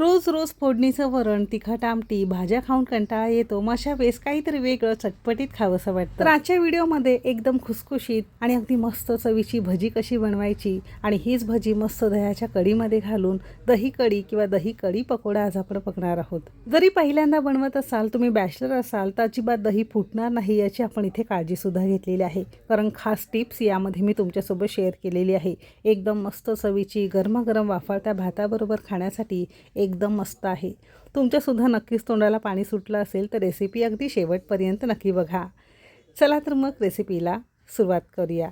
रोज रोज फोडणीचं वरण तिखट आमटी भाज्या खाऊन कंटाळा येतो. मग अशा वेळेस काहीतरी वेगळं चटपटीत खावंसं वाटतं. तर आजच्या व्हिडिओमध्ये एकदम खुसखुशीत आणि अगदी मस्त चवीची भजी कशी बनवायची आणि हीच भजी मस्त दह्याच्या कढीमध्ये घालून दही कढी किंवा दही कढी पकोडा आज आपण पकणार आहोत. जरी पहिल्यांदा बनवत असाल तुम्ही बॅचलर असाल तर अजिबात दही फुटणार नाही याची आपण इथे काळजीसुद्धा घेतलेली आहे. कारण खास टिप्स यामध्ये मी तुमच्यासोबत शेअर केलेली आहे. एकदम मस्त चवीची गरमागरम वाफाळत्या भाताबरोबर खाण्यासाठी एक एकदम मस्त आहे. तुमच्यासुद्धा नक्कीच तोंडाला पाणी सुटलं असेल तर रेसिपी अगदी शेवटपर्यंत नक्की बघा. चला तर मग रेसिपीला सुरुवात करूया.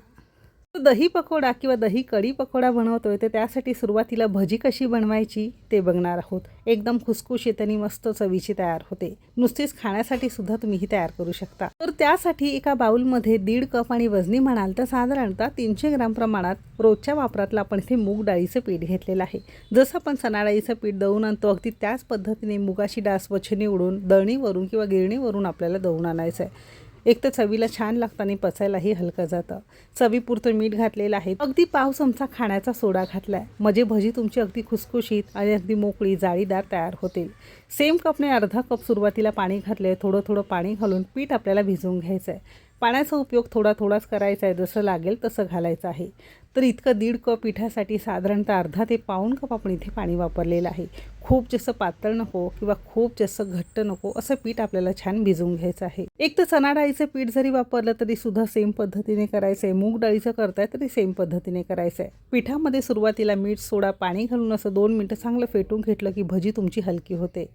दही पकोडा किंवा दही कढी पकोडा बनवतोय तर त्यासाठी सुरुवातीला भजी कशी बनवायची ते बघणार आहोत. एकदम खुसखुशीत आणि मस्त चवीची तयार होते. नुसतीच खाण्यासाठी सुद्धा तुम्ही ही तयार करू शकता. तर त्यासाठी एका बाउलमध्ये दीड कप आणि वजनी म्हणाल तर साधारणतः तीनशे ग्राम प्रमाणात रोजच्या वापरातलं आपण इथे मूग डाळीचं पीठ घेतलेलं आहे. जसं आपण सणाडाळीचं पीठ दळून आणतो अगदी त्याच पद्धतीने मुगाची डाळ स्वच्छ निवडून दळणीवरून किंवा गिरणीवरून आपल्याला दळून आणायचं आहे एक तर चवीला छान लागतं आणि पचायलाही हलकं जातं. चवीपुरतं मीठ घातलेलं आहे. अगदी पाव चमचा खाण्याचा सोडा घातलाय. म्हणजे भजी तुमची अगदी खुसखुशीत आणि अगदी मोकळी जाळीदार तयार होतील. सेम कपने अर्धा कप सुरुवातीला पाणी घातले थोडं थोडं पाणी घालून पीठ आपल्याला भिजवून घ्यायचं आहे पाण्याचा उपयोग थोडा थोडाच करायचा आहे जसं लागेल तसं घालायचं आहे. तर इतकं दीड कप पिठासाठी साधारणतः अर्धा ते पाऊण कप आपण इथे पाणी वापरलेलं आहे. खूप जास्त पातळ नको किंवा खूप जास्त घट्ट नको असं पीठ आपल्याला छान भिजवून घ्यायचं आहे. एक तर चणा डाळीचं पीठ जरी वापरलं तरी सुद्धा सेम पद्धतीने करायचं आहे मूग डाळीचं करताय तरी सेम पद्धतीने करायचं आहे पिठामध्ये सुरुवातीला मीठ सोडा पाणी घालून असं दोन मिनटं चांगलं फेटून घेतलं की भजी तुमची हलकी होते.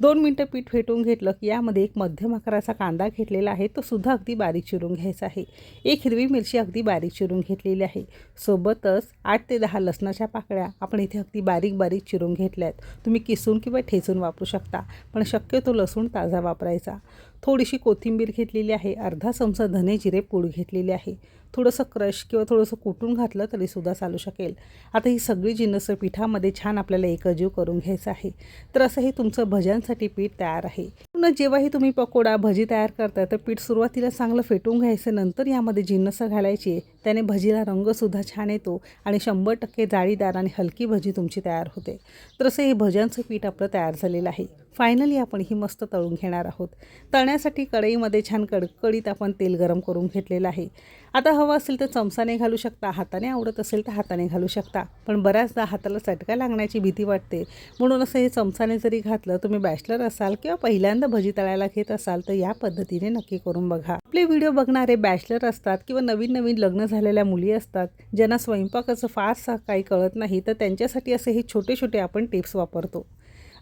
दोन मिनटं पीठ फेटून घेतलं की यामध्ये एक मध्यम आकाराचा कांदा घेतलेला आहे. तो सुद्धा अगदी बारीक चिरून घ्यायचा आहे. एक हिरवी मिरची अगदी बारीक चिरून घेतलेली आहे. सोबतच आठ ते दहा लसणाच्या पाकळ्या आपण इथे अगदी बारीक बारीक चिरून घेतल्या आहेत तुम्ही किसून किंवा ठेचून वापरू शकता पण शक्यतो लसूण ताजा वापरायचा. थोडीशी कोथिंबीर घेतलेली आहे अर्धा चमचा धने जिरे पूड घेतलेली आहे. थोडंसं क्रश किंवा थोडंसं कुटून घातलं तरीसुद्धा चालू शकेल. आता ही सगळी जिन्नस पिठामध्ये छान आपल्याला एकजीव करून घ्यायचं आहे. तर असं हे तुमचं भज्यांसाठी पीठ तयार आहे. पुन्हा जेव्हाही तुम्ही पकोडा भजी तयार करता तर पीठ सुरुवातीला चांगलं फेटून घ्यायचं नंतर यामध्ये जिन्नस घालायची त्याने भजीला रंगसुद्धा छान येतो आणि शंभर टक्के जाळीदार आणि हलकी भजी तुमची तयार होते. तर असं हे भज्यांचं पीठ आपलं तयार झालेलं आहे. फायनली आपण ही मस्त तळून घेणार आहोत. तळण्यासाठी कढईमध्ये छान कडकडीत आपण तेल गरम करून घेतलेलं आहे. आता हवं असेल तर चमचाने घालू शकता हाताने आवडत असेल तर हाताने घालू शकता. पण बऱ्याचदा हाताला चटका लागण्याची भीती वाटते. म्हणून असं हे चमचाने जरी घातलं तुम्ही बॅचलर असाल किंवा पहिल्यांदा भजी तळायला घेत असाल तर या पद्धतीने नक्की करून बघा. आपले व्हिडिओ बघणारे बॅचलर असतात किंवा नवीन नवीन लग्न झालेल्या मुली असतात ज्यांना स्वयंपाकाचं फारसा काही कळत नाही तर त्यांच्यासाठी असे हे छोटे छोटे आपण टिप्स वापरतो.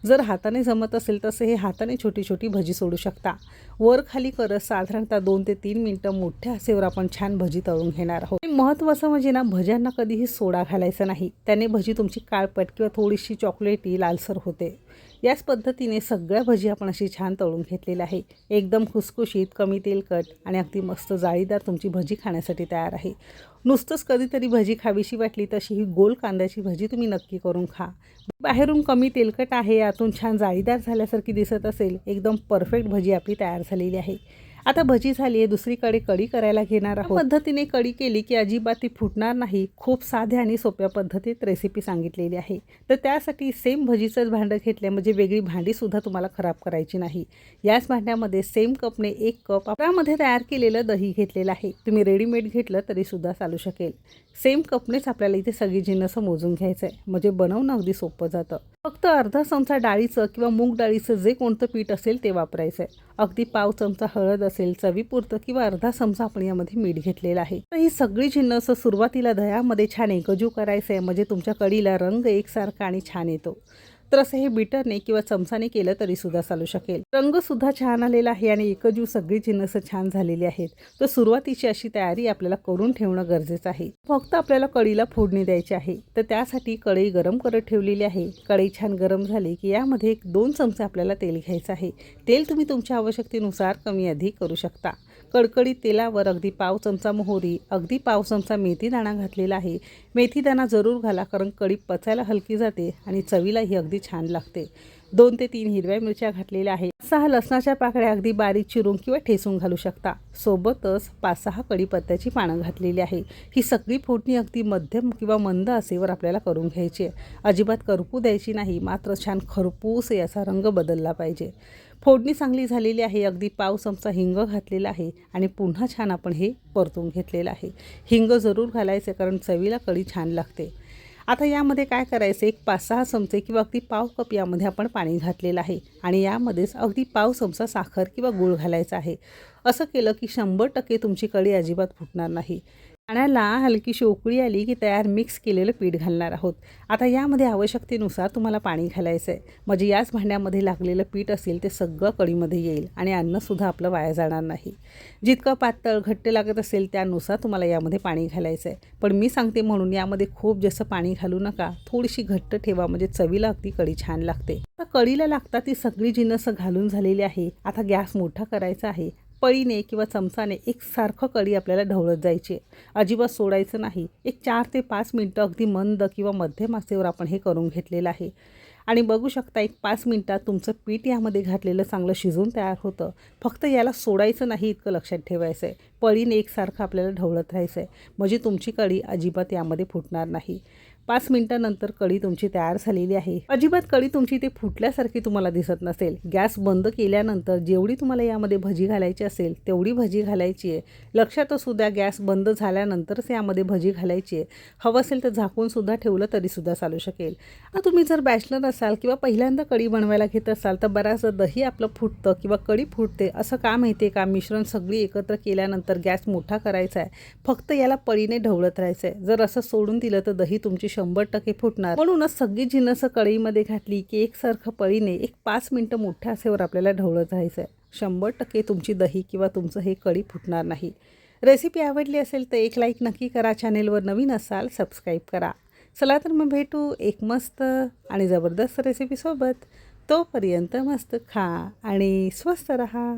जर हाताने जमत असेल तसे हे हाताने छोटी छोटी भजी सोडू शकता. वर खाली करत साधारणतः दोन ते तीन मिनटं मोठ्या हसेवर आपण छान भजी तळून घेणार आहोत. महत्त्वाचं म्हणजे ना भज्यांना कधीही सोडा घालायचा नाही. त्याने भजी तुमची काळपट किंवा थोडीशी चॉकलेटी लालसर होते. याच पद्धतीने सगळ्या भजी आपण अशी छान तळून घेतलेल्या आहे एकदम खुसखुशीत कमी तेलकट आणि अगदी मस्त जाळीदार तुमची भजी खाण्यासाठी तयार आहे. नुसतंच कधीतरी भजी खावीशी वाटली तशी ही गोल कांद्याची भजी तुम्ही नक्की करून खा. बाहेरून कमी तेलकट आहे यातून छान जाळीदार झाल्यासारखी दिसत असेल एकदम परफेक्ट भजी आपली तयार झालेली आहे. आता भजी झाली आहे दुसरीकडे कढी करायला घेणार आहोत. पद्धतीने कढी केली की अजिबात ती फुटणार नाही. खूप साध्या आणि सोप्या पद्धतीत रेसिपी सांगितलेली आहे. तर त्यासाठी सेम भजीचंच भांडं घेतलं म्हणजे वेगळी भांडीसुद्धा तुम्हाला खराब करायची नाही. याच भांड्यामध्ये सेम कपने एक कप आपल्यामध्ये तयार केलेलं दही घेतलेलं आहे. तुम्ही रेडीमेड घेतलं तरीसुद्धा चालू शकेल. सेम कपनेच आपल्याला इथे सगळी जिन्नसं मोजून घ्यायचं आहे म्हणजे बनवणं अगदी सोपं जातं. फक्त अर्धा चमचा डाळीचं किंवा मूग डाळीचं जे कोणतं पीठ असेल ते वापरायचं आहे अगदी पाव चमचा हळद असेल चवीपुरतं किंवा अर्धा चमचा आपण यामध्ये मीठ घेतलेलं आहे. तर ही सगळी जिन्नस सुरुवातीला दह्यामध्ये छान एकजू करायचं आहे म्हणजे तुमच्या कडीला रंग एकसारखा आणि छान येतो. तर असं हे बिटरने किंवा चमचाने केलं तरी सुद्धा चालू शकेल. रंग सुद्धा छान आलेला आहे आणि एकजीव सगळी जिन्नसं छान झालेली आहेत. तर सुरुवातीची अशी तयारी आपल्याला करून ठेवणं गरजेचं आहे. फक्त आपल्याला कढीला फोडणी द्यायची आहे. तर त्यासाठी कढई गरम करत ठेवलेली आहे. कढई छान गरम झाली की यामध्ये एक दोन चमचे आपल्याला तेल घ्यायचं आहे. तेल तुम्ही तुमच्या आवश्यकतेनुसार कमी अधिक करू शकता. कडकडीत तेलावर अगदी पाव चमचा मोहरी अगदी पाव चमचा मेथीदाणा घातलेला आहे. मेथीदाणा जरूर घाला कारण कढी पचायला हलकी जाते आणि चवीलाही अगदी छान लागते. दोन ते तीन हिरव्या मिरच्या घातलेल्या आहे सहा लसणाच्या पाकळ्या अगदी बारीक चिरून किंवा ठेसून घालू शकता. सोबतच पाच सहा कढीपत्त्याची पानं घातलेली आहे. ही सगळी फोडणी अगदी मध्यम किंवा मंद असेवर आपल्याला करून घ्यायची आहे. अजिबात करपू द्यायची नाही मात्र छान खरपूस याचा रंग बदलला पाहिजे. फोडणी चांगली झालेली आहे. अगदी पाव चमचा हिंग घातलेला आहे आणि पुन्हा छान आपण हे परतून घेतलेलं आहे. हिंग जरूर घालायचं कारण चवीला कढी छान लागते. आता यामध्ये काय करायचं? एक पाच सहा चमचे किंवा अगदी पाव कप यामध्ये आपण पाणी घातलेलं आहे आणि यामध्येच अगदी पाव चमचा साखर किंवा गूळ घालायचा आहे. असं केलं की शंभर टक्के तुमची कढी अजिबात फुटणार नाही. पाण्याला हलकीशी उकळी आली की तयार मिक्स केलेलं पीठ घालणार आहोत. आता यामध्ये आवश्यकतेनुसार तुम्हाला पाणी घालायचं आहे म्हणजे याच भांड्यामध्ये लागलेलं पीठ असेल ते सगळं कढीमध्ये येईल आणि अन्नसुद्धा आपलं वाया जाणार नाही. जितकं पातळ घट्ट लागत असेल त्यानुसार तुम्हाला यामध्ये पाणी घालायचं आहे पण मी सांगते म्हणून यामध्ये खूप जास्त पाणी घालू नका. थोडीशी घट्ट ठेवा म्हणजे चवीला अगदी कढी छान लागते. आता कढीला लागतात ती सगळी जिनस घालून झालेली आहे. आता गॅस मोठा करायचा आहे. पळीने किंवा चमचाने एकसारखं कढी आपल्याला ढवळत जायची. अजिबात सोडायचं नाही. एक चार ते पाच मिनटं अगदी मंद किंवा मध्यम आचेवर आपण हे करून घेतलेलं आहे. आणि बघू शकता एक पाच मिनटात तुमचं पीठ यामध्ये घातलेलं चांगलं शिजून तयार होतं. फक्त याला सोडायचं नाही इतकं लक्षात ठेवायचं आहे पळीने एकसारखं आपल्याला ढवळत राहायचं आहे म्हणजे तुमची कढी अजिबात यामध्ये फुटणार नाही. पाच मिनिटानंतर कढी तुमची तयार झालेली आहे. अजिबात कढी तुमची ते फुटल्यासारखी तुम्हाला दिसत नसेल. गॅस बंद केल्यानंतर जेवढी तुम्हाला यामध्ये भजी घालायची असेल तेवढी भजी घालायची आहे. लक्षात असू द्या गॅस बंद झाल्यानंतरच यामध्ये भजी घालायची आहे. हवं असेल तर झाकून सुद्धा ठेवलं तरीसुद्धा चालू शकेल. आता तुम्ही जर बॅचलर असाल किंवा पहिल्यांदा कढी बनवायला घेत असाल तर बऱ्याचदा दही आपलं फुटतं किंवा कढी फुटते असं का माहिती आहे का? मिश्रण सगळी एकत्र केल्यानंतर गॅस मोठा करायचा आहे. फक्त याला पळीने ढवळत राहायचं आहे जर असं सोडून दिलं तर दही तुमची शंभर टक्के फुटणार. म्हणूनच सगळी जिनसं कढईमध्ये घातली की एकसारखं पळीने एक पाच मिनटं मोठ्या असेवर आपल्याला ढवळत राहायचं आहे शंभर टक्के तुमची दही किंवा तुमचं हे कढी फुटणार नाही. रेसिपी आवडली असेल तर एक लाईक नक्की करा. चॅनेलवर नवीन असाल सबस्क्राईब करा. चला तर मग भेटू एक मस्त आणि जबरदस्त रेसिपीसोबत तोपर्यंत मस्त खा आणि स्वस्त रहा.